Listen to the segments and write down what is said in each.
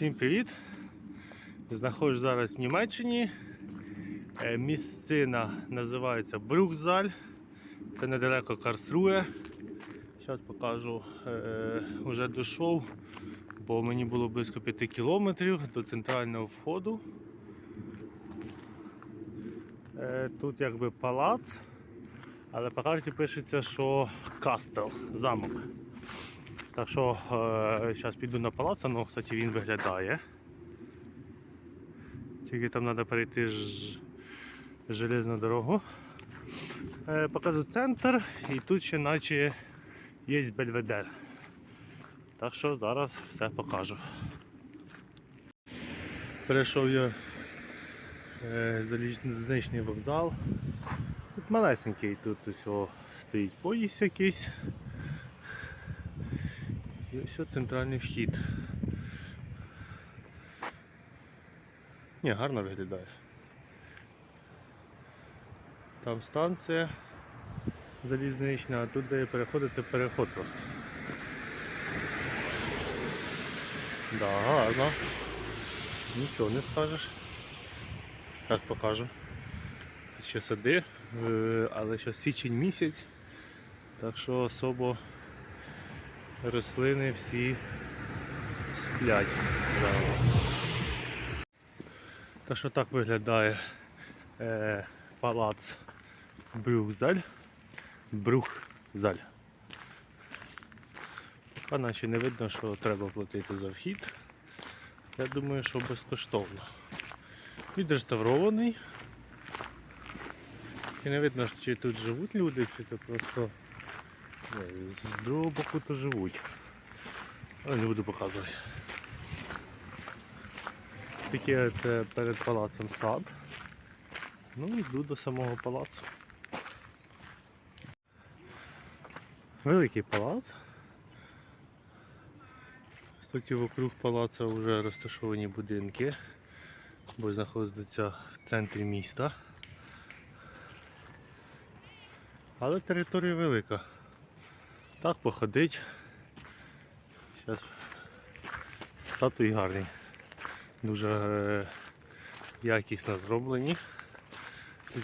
Всім привіт! Знаходжусь зараз в Німеччині. Е, Місцина називається Брюкзаль. Це недалеко Карсрує. Зараз покажу, е, вже дійшов, бо мені було близько 5 кілометрів до центрального входу. Е, Тут якби палац, але по карті пишеться, що кастел, замок. Так що зараз піду на палац, ну, кстати, він виглядає. Тільки там треба перейти ж... железну дорогу. Е, покажу центр і тут ще наче є бельведер. Так що зараз все покажу. Перейшов я е, залізничний вокзал. Тут малесенький, тут ось о, стоїть поїзд якийсь. І ось центральний вхід. Ні, гарно виглядає. Там станція залізнична, а тут де переходить, це переход просто. Да, гарно. Нічого не скажеш. Так покажу. Ще сади, е, але ще січень місяць, так що особо рослини всі сплять. Та що так виглядає е, палац Брюкзаль. Брюхзаль. Поки наче не видно, що треба платити за вхід. Я думаю, що безкоштовно. Відреставрований. І не видно, чи тут живуть люди, чи це просто З другого боку то живуть. Але не буду показувати. Таке це перед палацем сад. Ну йду до самого палацу. Великий палац. Кстати, вокруг палаця вже розташовані будинки, бо знаходиться в центрі міста. Але територія велика. Так походить. Зараз статуї гарні. Дуже е, якісно зроблені.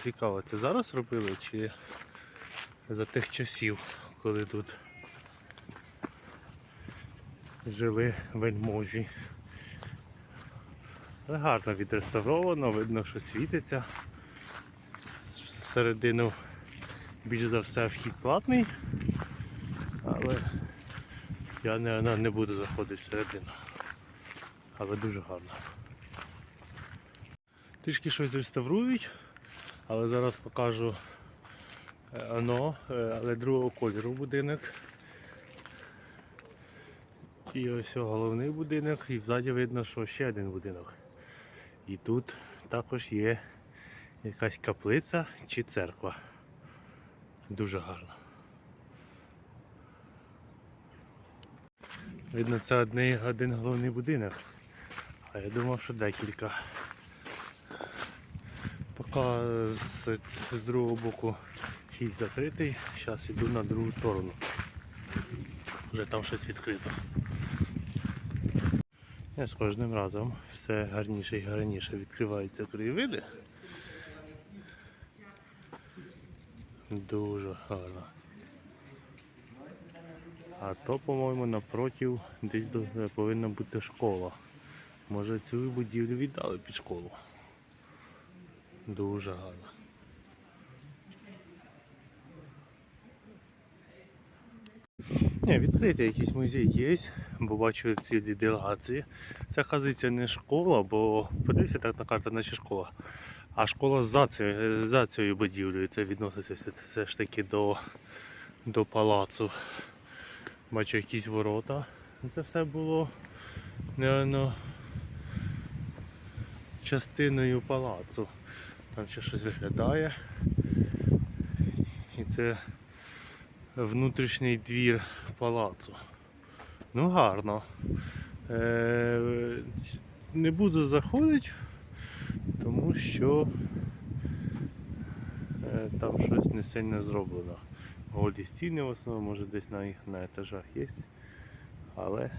Цікаво, це зараз робили чи за тих часів, коли тут жили вельможі. Але гарно відреставровано, видно, що світиться. Середину більш за все вхід платний. Але я не, не, буду заходити всередину. Але дуже гарно. Трішки щось реставрують, але зараз покажу е, оно, е, але другого кольору будинок. І ось головний будинок, і взаді видно, що ще один будинок. І тут також є якась каплиця чи церква. Дуже гарно. Видно, це одний, один головний будинок. А я думав, що декілька. Поки з, з другого боку хід закритий, зараз йду на другу сторону. Вже там щось відкрито. Я з кожним разом все гарніше і гарніше відкриваються краєвиди. Дуже гарно. А то, по-моєму, напротив десь е, повинна бути школа. Може цю будівлю віддали під школу. Дуже гарно. Ні, відкритий якийсь музей є, бо бачу ці делегації. Це, оказується, не школа, бо подивися так на карту, наче школа. А школа за цією, за цією будівлею. Це відноситься все ж таки до, до палацу. Бачу якісь ворота. Це все було напевно, частиною палацу. Там ще щось виглядає. І це внутрішній двір палацу. Ну гарно. Е, не буду заходити, тому що е, там щось не сильно зроблено. Голі стіни в основному, може десь на, на етажах є. Але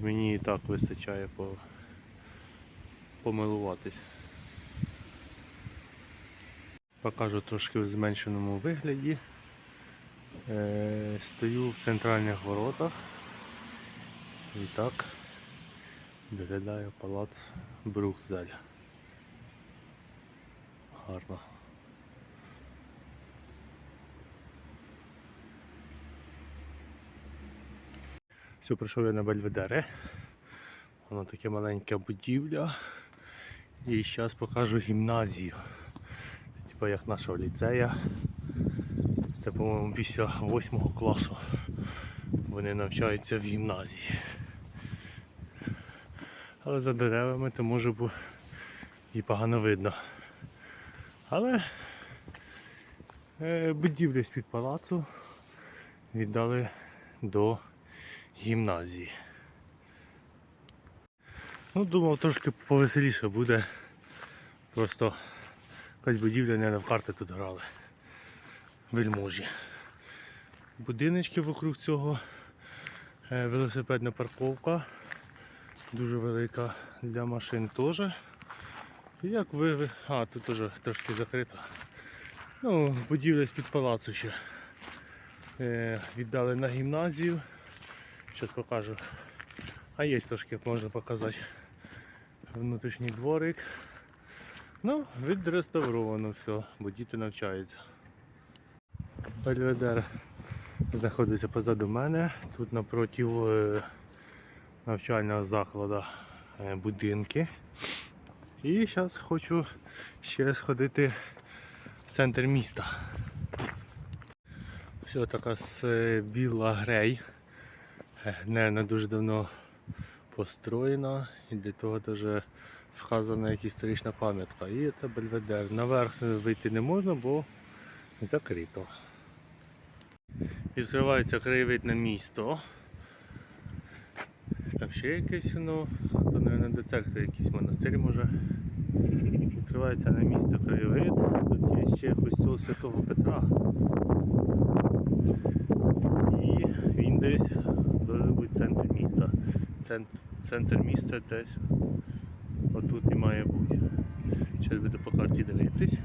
мені і так вистачає по... помилуватись. Покажу трошки в зменшеному вигляді. Е, стою в центральних воротах. І так виглядає палац Брукзель. Гарно. Все, прийшов я на Бельведере. Воно таке маленька будівля. І зараз покажу гімназію. Це типа як нашого ліцея. Це, по-моєму, після 8 класу вони навчаються в гімназії. Але за деревами то може бу- і погано видно. Але е, будівлі з-під палацу віддали до гімназії. Ну, думав трошки повеселіше буде. Просто якась будівля не в карти тут грали. Вельможі. Будиночки вокруг цього. Е, Велосипедна парковка. Дуже велика для машин теж. Як ви. А, тут теж трошки закрито. Ну, будівля з-під палацу ще. Е, віддали на гімназію. Зараз покажу. А є трошки, як можна показати. Внутрішній дворик. Ну, відреставровано все, бо діти навчаються. Бельведер знаходиться позаду мене. Тут напроти е, навчального закладу е, будинки. І зараз хочу ще сходити в центр міста. Все така з е, Вілла Грей. Не дуже давно построєна і для того теж вказана як історична пам'ятка. І це Бельведер. Наверх вийти не можна, бо закрито. Відкривається краєвид на місто. Там ще якесь, а то, мабуть, до церкви якийсь монастир може. Відкривається на місто краєвид. Тут є ще костюл Святого Петра. І він десь може бути в центрі міста. Центр, центр міста десь отут і має бути. Зараз буду по карті дивитись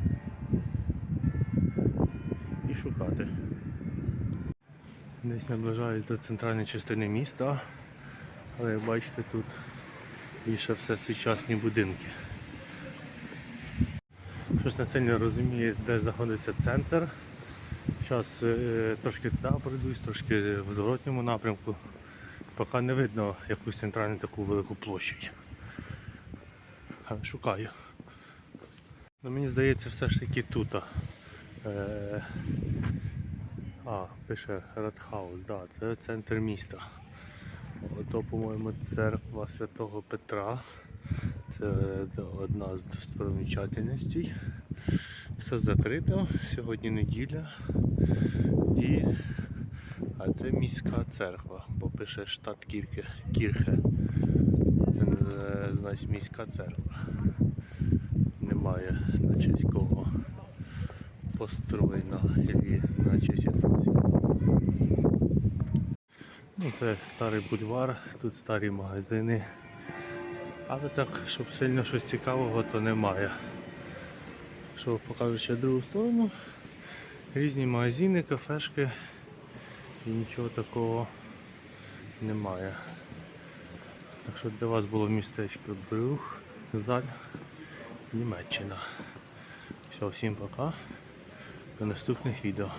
і шукати. Десь наближаюсь до центральної частини міста, але як бачите тут більше все сучасні будинки. Щось не сильно розумію, де знаходиться центр. Зараз е, трошки туди пройдусь, трошки в зворотньому напрямку. Поки не видно якусь центральну таку велику площадь. Але шукаю. Ну, мені здається, все ж таки тут. Е, а, пише Радхаус, да, це центр міста. Ото, по-моєму, церква Святого Петра. Це одна з достопримічательностей. Все закрито, сьогодні неділя. І... А це міська церква, бо пише штат Кірке. Кірхе. Це значить міська церква. Немає на честь кого построєна і на честь. Ну, це старий бульвар, тут старі магазини. Але так, щоб сильно щось цікавого, то немає. Що покажу ще другу сторону. Різні магазини, кафешки і нічого такого немає. Так що для вас було містечко Брюх, Заль, Німеччина. Все, всім пока. До наступних відео.